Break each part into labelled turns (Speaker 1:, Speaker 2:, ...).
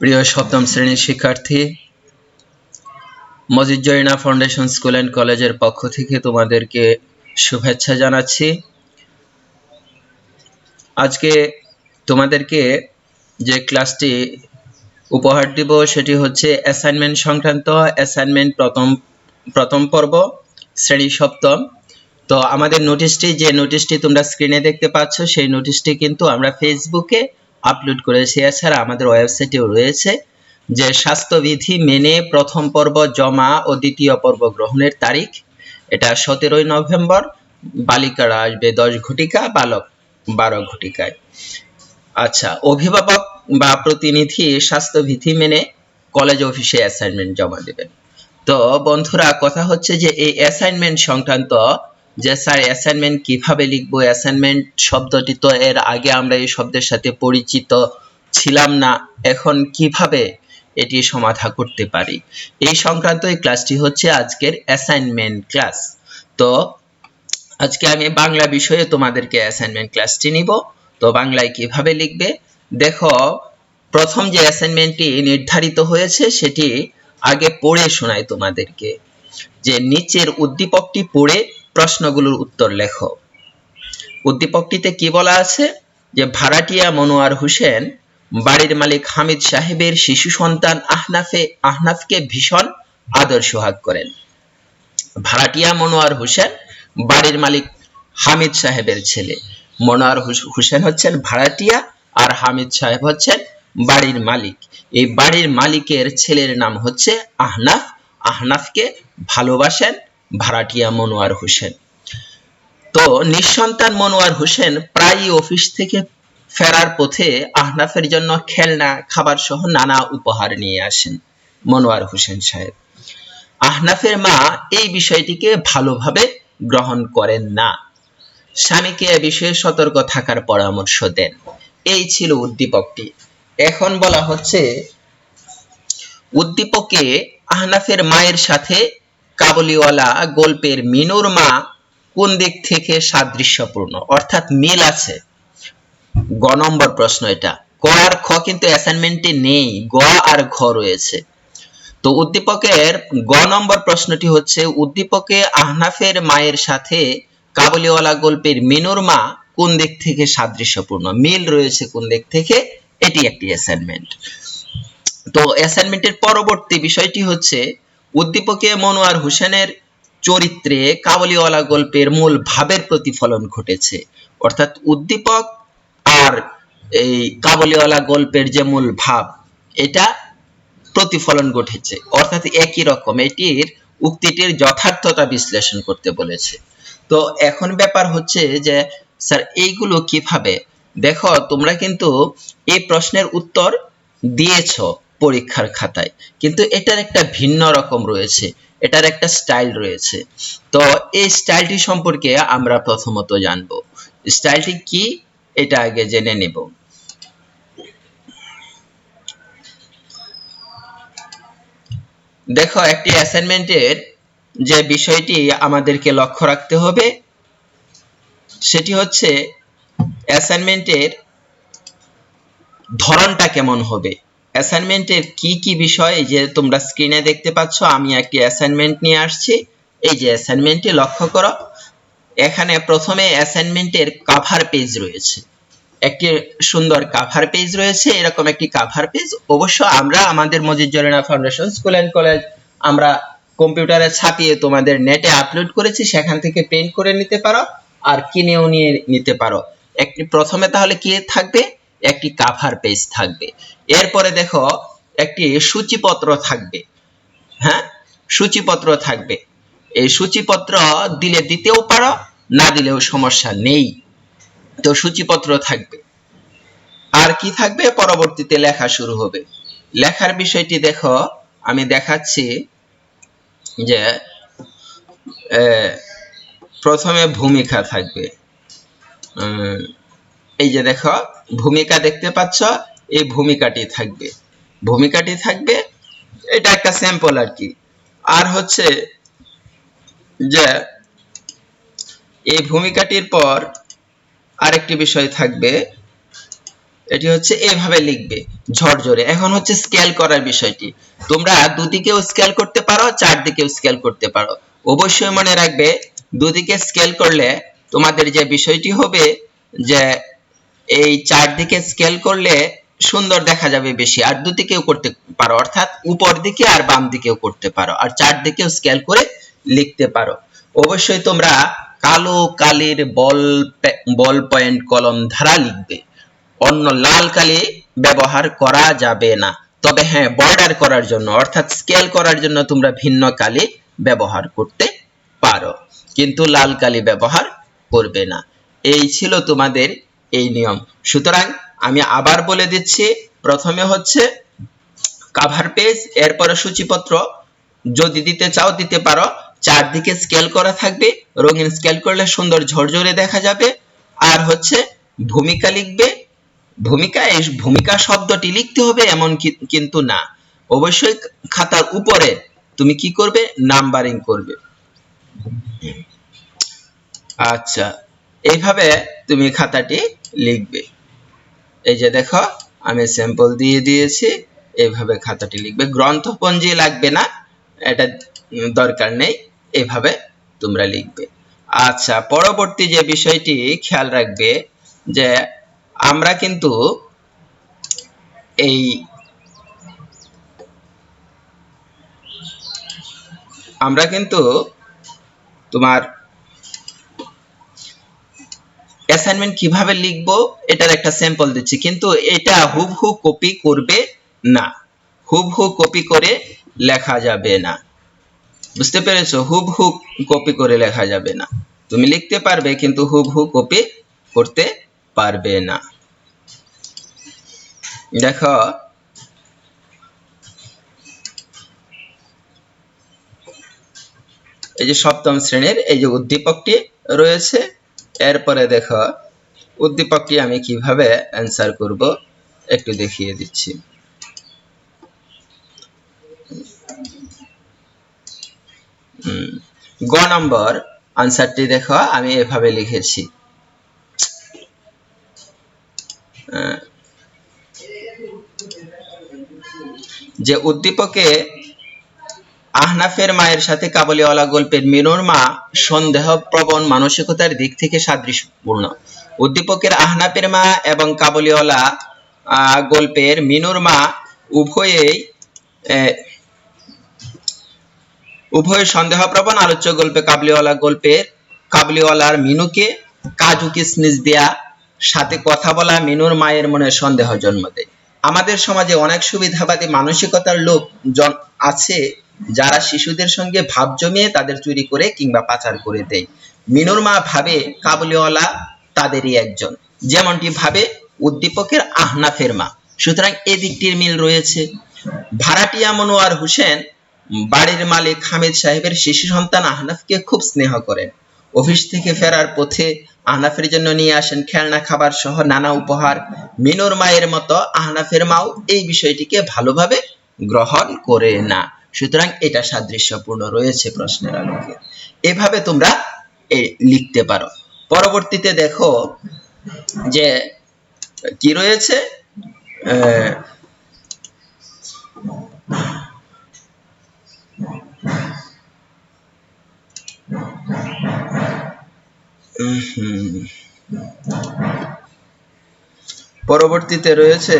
Speaker 1: প্রিয় সপ্তম শ্রেণির শিক্ষার্থী, Majid Zarina foundation school and কলেজের পক্ষ থেকে তোমাদেরকে শুভেচ্ছা জানাচ্ছি। আজকে তোমাদেরকে যে ক্লাসটি উপহার দিব সেটি হচ্ছে অ্যাসাইনমেন্ট সংক্রান্ত অ্যাসাইনমেন্ট প্রথম প্রথম পর্ব, শ্রেণি সপ্তম। তো আমাদের নোটিশটি যে নোটিশটি তোমরা স্ক্রিনে দেখতে পাচ্ছ, সেই নোটিশটি কিন্তু আমরা ফেসবুকে আপলোড করেছি। এছাড়া আমাদের ওয়েবসাইটেও রয়েছে, যে স্বাস্থ্যবিধি মেনে প্রথম পর্ব জমা ও দ্বিতীয় পর্ব গ্রহণের তারিখ। এটা সতেরোই নভেম্বর, বালিকারা আসবে দশ ঘটিকা, বালক বারো ঘটিকায়। আচ্ছা অভিভাবক বা প্রতিনিধি স্বাস্থ্যবিধি মেনে কলেজ অফিসে অ্যাসাইনমেন্ট জমা দেবেন। তো বন্ধুরা, কথা হচ্ছে যে এই অ্যাসাইনমেন্ট সংক্রান্ত যে স্যার অ্যাসাইনমেন্ট কীভাবে লিখব? অ্যাসাইনমেন্ট শব্দটি তো এর আগে আমরা এই শব্দের সাথে পরিচিত ছিলাম না। এখন কীভাবে এটি সমাধা করতে পারি? এই সংক্রান্ত এই ক্লাসটি হচ্ছে আজকের অ্যাসাইনমেন্ট ক্লাস তো আজকে আমি বাংলা বিষয়ে তোমাদেরকে অ্যাসাইনমেন্ট ক্লাসটি নিব। তো বাংলায় কীভাবে লিখবে? দেখো, প্রথম যে অ্যাসাইনমেন্টটি নির্ধারিত হয়েছে, সেটি আগে পড়ে শোনায় তোমাদেরকে। যে নিচের উদ্দীপকটি পড়ে প্রশ্নগুলোর উত্তর লেখো। উদ্দীপকটিতে কি বলা আছে? যে ভাড়াটিয়া মনোয়ার হোসেন, বাড়ির মালিক হামিদ সাহেবের শিশু সন্তান আহনাফে, আহনাফকে ভীষণ আদর সোহাগ করেন। ভাড়াটিয়া মনোয়ার হোসেন, বাড়ির মালিক হামিদ সাহেবের ছেলে। মনোয়ার হোসেন হচ্ছেন ভাড়াটিয়া আর হামিদ সাহেব হচ্ছেন বাড়ির মালিক। এই বাড়ির মালিকের ছেলের নাম হচ্ছে আহনাফ। আহনাফকে ভালোবাসেন ভাড়াটিয়া মনোয়ার হোসেন। তো নিঃসন্তান মনোয়ার হোসেন প্রায়ই অফিস থেকে ফেরার পথে আহনাফের জন্য খেলনা খাবার সহ নানা উপহার নিয়ে আসেন মনোয়ার হোসেন সাহেব। আহনাফের মা এই বিষয়টিকে ভালোভাবে গ্রহণ করেন না। স্বামীকে এ বিষয়ে সতর্ক থাকার পরামর্শ দেন। এই ছিল উদ্দীপকটি। এখন বলা হচ্ছে, উদ্দীপকে আহনাফের মায়ের সাথে কাবলিওয়ালা গল্পের মিনুর মা কোন দিক থেকে সাদৃশ্যপূর্ণ? অর্থাৎ মিল আছে। গ নম্বর প্রশ্ন এটা। ক আর খ কিন্তু অ্যাসাইনমেন্টে নেই। গ আর ঘ রয়েছে। তো উদ্দীপকের গ নম্বর প্রশ্নটি হচ্ছে, উদ্দীপকে আহনাফের মায়ের সাথে কাবুলিওয়ালা গল্পের মিনুর মা কোন দিক থেকে সাদৃশ্যপূর্ণ? মিল রয়েছে কোন দিক থেকে? এটি একটি অ্যাসাইনমেন্ট তো অ্যাসাইনমেন্টের পরবর্তী বিষয়টি হচ্ছে উদ্দীপকে মনোয়ার হোসেনের চরিত্রে কাবলিওয়ালা গল্পের মূল ভাবের প্রতিফলন ঘটেছে। অর্থাৎ উদ্দীপক আর এই কাবলিওয়ালা গল্পের যে মূল ভাব, এটা প্রতিফলন ঘটেছে। অর্থাৎ একই রকম, এটির উক্তিটির যথার্থতা বিশ্লেষণ করতে বলেছে। তো এখন ব্যাপার হচ্ছে যে, স্যার, এইগুলো কীভাবে? দেখো, তোমরা কিন্তু এই প্রশ্নের উত্তর দিয়েছ। পরীক্ষার খাতায়। কিন্তু এটার একটা ভিন্ন রকম রয়েছে, এটার একটা স্টাইল রয়েছে। তো এই স্টাইলটি সম্পর্কে আমরা প্রথমত জানব। স্টাইলটি কি? এটা আগে জেনে নেব। দেখো, একটি অ্যাসাইনমেন্টের যে বিষয়টি আমাদেরকে লক্ষ্য রাখতে হবে, সেটি হচ্ছে অ্যাসাইনমেন্টের ধরনটা কেমন হবে। অ্যাসাইনমেন্টের কি কি বিষয়? এই যে তোমরা স্ক্রিনে দেখতে পাচ্ছ, আমি একটি অ্যাসাইনমেন্ট নিয়ে আসছি। এই যে অ্যাসাইনমেন্টটি লক্ষ্য করো। এখানে প্রথমে অ্যাসাইনমেন্টের কাভার পেজ রয়েছে। একটি সুন্দর কাভার পেজ রয়েছে, এরকম একটি কাভার পেজ অবশ্য আমরা আমাদের Majid Zarina foundation school and college আমরা কম্পিউটারে ছাপিয়ে তোমাদের নেটে আপলোড করেছি, সেখান থেকে প্রিন্ট করে নিতে পারো আর কিনেও নিয়ে নিতে পারো। একটি প্রথমে তাহলে কি থাকবে? একটি কাভার পেজ থাকবে। এরপরে দেখো একটি সূচিপত্র থাকবে। হ্যাঁ? সূচিপত্র থাকবে। এই সূচিপত্র দিলে দিতেও পারো, না দিলেও সমস্যা নেই। তো সূচিপত্র থাকবে। আর কি থাকবে? পরবর্তীতে লেখা শুরু হবে। লেখার বিষয়টি দেখো, আমি দেখাচ্ছি যে প্রথমে ভূমিকা থাকবে। এই যে দেখো, ভূমিকা দেখতে পাচ্ছ এই ভূমিকাটি থাকবে। ভূমিকাটি থাকবে, এটা একটা স্যাম্পল আর কি। আর হচ্ছে যে, এই ভূমিকাটির পর আরেকটি বিষয় থাকবে, এটি হচ্ছে এভাবে লিখবে ঝরঝরে এখন হচ্ছে স্কেল করার বিষয়টি। তোমরা দুদিকেও স্কেল করতে পারো, চারদিকেও স্কেল করতে পারো। অবশ্যই মনে রাখবে, দুদিকে স্কেল করলে তোমাদের যে বিষয়টি হবে যে, এই চারদিকে স্কেল করলে সুন্দর দেখা যাবে বেশি। আর দুদিকেও করতে পারো, অর্থাৎ উপর দিকে আর বাম দিকেও করতে পারো। আর চারদিকেও স্কেল করে লিখতে পারো। অবশ্যই তোমরা কালো কালির বল বল পয়েন্ট কলম ধারা লিখবে। অন্য লাল কালি ব্যবহার করা যাবে না। তবে হ্যাঁ বর্ডার করার জন্য, অর্থাৎ স্কেল করার জন্য তোমরা ভিন্ন কালি ব্যবহার করতে পারো। কিন্তু লাল কালি ব্যবহার করবে না। এই ছিল তোমাদের এই নিয়ম। সুতরাং আমি আবার বলে দিচ্ছি, প্রথমে হচ্ছে কাভার পেজ এরপরে সূচিপত্র। যদি দিতে চাও, দিতে পারো। চারদিকে স্কেল করা থাকবে, রঙিন স্কেল করলে সুন্দর ঝরঝরে দেখা যাবে। আর হচ্ছে ভূমিকা লিখবে। ভূমিকা, এই ভূমিকা শব্দটি লিখতে হবে এমন কিন্তু না। অবশ্যই খাতার উপরে তুমি কি করবে? নাম্বারিং করবে। আচ্ছা এইভাবে তুমি খাতাটি লিখবে। এই যে দেখো, আমি স্যাম্পল দিয়ে দিয়েছি এইভাবে খাতাটি লিখবে। গ্রন্থপঞ্জি লাগবে না, এটা দরকার নেই, এভাবে তোমরা লিখবে। আচ্ছা পরবর্তী যে বিষয়টি খেয়াল রাখবে, যে আমরা কিন্তু এই আমরা কিন্তু তোমার অ্যাসাইনমেন্ট কীভাবে লিখব, এটার একটা স্যাম্পল দিচ্ছি। কিন্তু এটা হুবহু কপি করবে না। হুবহু কপি করে লেখা যাবে না। বুঝতে পেরেছ? হুবহু কপি করে লেখা যাবে না। তুমি লিখতে পারবে, কিন্তু হুবহু কপি করতে পারবে না। দেখো, এই যে সপ্তম শ্রেণির এই যে উদ্দীপকটি রয়েছে এরপরে দেখো উদ্দীপকটি আমি কীভাবে অ্যান্সার করব একটু দেখিয়ে দিচ্ছি। গ নম্বর আনসারটি দেখো, আমি এভাবে লিখেছি। যে উদ্দীপকে আহনাফের মায়ের সাথে কাবুলিওয়ালা গল্পের মিনুর মা সন্দেহ প্রবণ মানসিকতার দিক থেকে সাদৃশ্যপূর্ণ। উদ্দীপকের আহনাফের মা এবং কাবুলিওয়ালা গল্পের মিনুর মা উভয়েই উভয় সন্দেহপ্রবণ আলোচ্য গল্পে কাবলিওয়ালা গল্পের, কাবলিওয়ালার মিনুকে কাজু কিসমিস দেয়া, সাথে কথা বলা মিনুর মায়ের মনে সন্দেহ জন্ম দেয় আমাদের সমাজে অনেক সুবিধাবাদী মানসিকতার লোক আছে যারা শিশুদের সঙ্গে ভাব জমিয়ে তাদের চুরি করে কিংবা পাচার করে দেয়। মিনুর মা ভাবে কাবুলিওয়ালা তাদেরই একজন। যেমনটি ভাবে উদ্দীপকের আহনাফের মা। সুতরাং এদিকটির মিল রয়েছে। ভাড়াটিয়া মনোয়ার হোসেন বাড়ির মালিক হামিদ সাহেবের শিশু সন্তান আহনাফকে খুব স্নেহ করেন। অফিস থেকে ফেরার পথে আহনাফের জন্য নিয়ে আসেন খেলনা, খাবার সহ নানা উপহার। মিনুর মায়ের মতো আহনাফের মাও এই বিষয়টিকে ভালোভাবে গ্রহণ করে না। সুতরাং এটা সাদৃশ্যপূর্ণ রয়েছে প্রশ্নের আলোকে। এভাবে তোমরা লিখতে পারো। পরবর্তীতে দেখো যে কি রয়েছে। পরবর্তীতে রয়েছে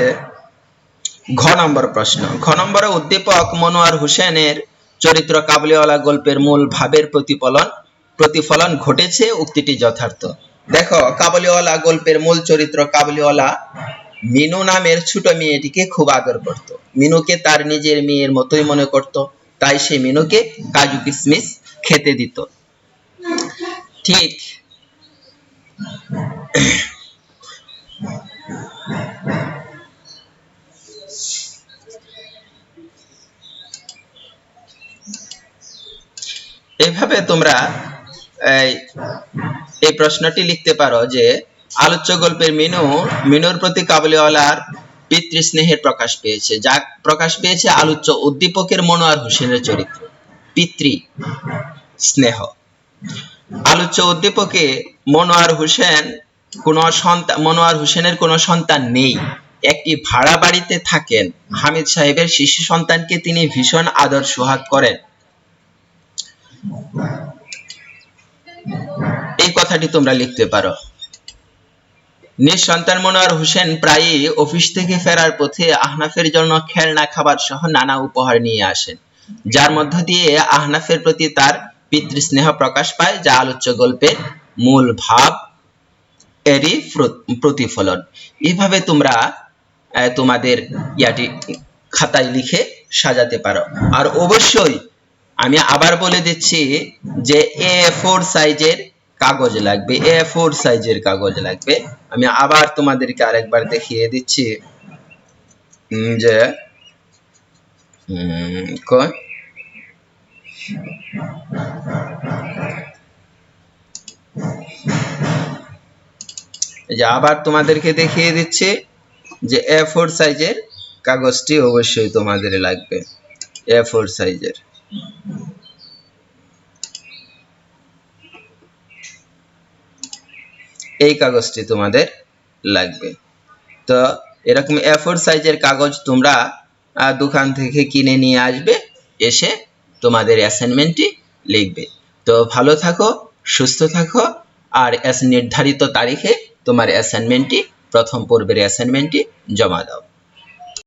Speaker 1: ঘ নম্বর প্রশ্ন। ঘ নম্বরে উদ্দীপক মনোয়ার হোসেনের চরিত্র কাবুলিওয়ালা গল্পের মূল ভাবের প্রতিফলন প্রতিফলন ঘটেছে উক্তিটি যথার্থ। দেখো, কাবুলিওয়ালা গল্পের মূল চরিত্র কাবুলিওয়ালা মিনু নামের ছোট মেয়েটিকে খুব আদর করত। মিনুকে তার নিজের মেয়ের মতোই মনে করত, তাই সে মিনুকে কাজু কিসমিস খেতে দিত। ঠিক। এইভাবে তোমরা, এই প্রশ্নটি লিখতে পারো যে, আলোচ্য গল্পের মিনু, মিনুর প্রতি কাবুলিওয়ালার পিতৃস্নেহের প্রকাশ পেয়েছে। যা প্রকাশ পেয়েছে আলোচ্য উদ্দীপকের মনোয়ার হোসেনের চরিত্র। পিতৃ স্নেহ আলোচ্য উদ্দীপকে মনোয়ার হোসেন কোনো সন্তান মনোয়ার হোসেনের কোনো সন্তান নেই। একটি ভাড়া বাড়িতে থাকেন। হামিদ সাহেবের শিশু সন্তানকে তিনি ভীষণ আদর সোহাগ করেন। এই কথাটি তোমরা লিখতে পারো। নিঃসন্তান মনোয়ার হোসেন প্রায়ই অফিস থেকে ফেরার পথে আহনাফের জন্য খেলনা, খাবার সহ নানা উপহার নিয়ে আসেন। যার মধ্য দিয়ে আহনাফের প্রতি তার পিতৃস্নেহ প্রকাশ পায়, যা আলোচ্য গল্পের মূল ভাব এরই প্রতিফলন। এইভাবে তোমরা তোমাদের ইয়াটি খাতায় লিখে সাজাতে পারো। আর অবশ্যই আমি আবার বলে দিচ্ছি যে এ ফোর সাইজের কাগজ লাগবে এ ফোর সাইজের কাগজ লাগবে। আমি আবার তোমাদেরকে আরেকবার দেখিয়ে দিচ্ছি। যে যে আবার তোমাদেরকে দেখিয়ে দিচ্ছি যে এ ফোর সাইজের কাগজটি অবশ্যই তোমাদের লাগবে। এ ফোর সাইজের এই কাগজটি তোমাদের লাগবে। তো এরকম এ ফোর সাইজের কাগজ তোমরা দোকান থেকে কিনে নিয়ে আসবে, এসে তোমাদের অ্যাসাইনমেন্টটি লিখবে। তো ভালো থাকো, সুস্থ থাকো, আর নির্ধারিত তারিখে তোমার অ্যাসাইনমেন্টটি প্রথম পর্বের অ্যাসাইনমেন্টটি জমা দাও।